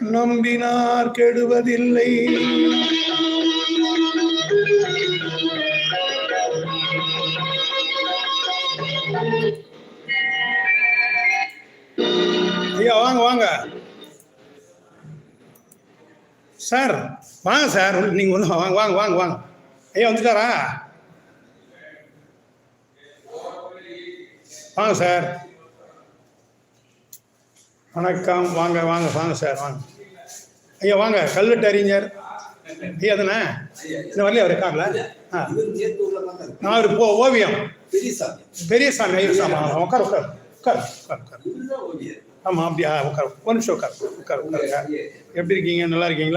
நம்பினார் கெடுவதில்லை. ஐயா வாங்க வாங்க. சார் வாங்க சார். நீங்கள் ஒன்று வாங்க வாங்க வாங்க வாங்க. ஐயா வந்துட்டாரா? வாங்க சார். வணக்கம். வாங்க வாங்க வாங்க சார் வாங்க. ஐயா வாங்க. கல்வெட்டு அறிஞர். ஐயா தானே இந்த வரலையா? அவர் காரில் ஆ. நான் ஒரு போ ஓவியம். பெரிய சாமி பெரிய சாமி. உட்கார் உட்கார் உட்கார் உட்கார் உட்கார். ஆமாம் அப்படியா உட்கார். ஒரு நிமிஷம் உட்கார் உட்கார் உட்காருங்க எப்படி இருக்கீங்க? நல்லா இருக்கீங்களா?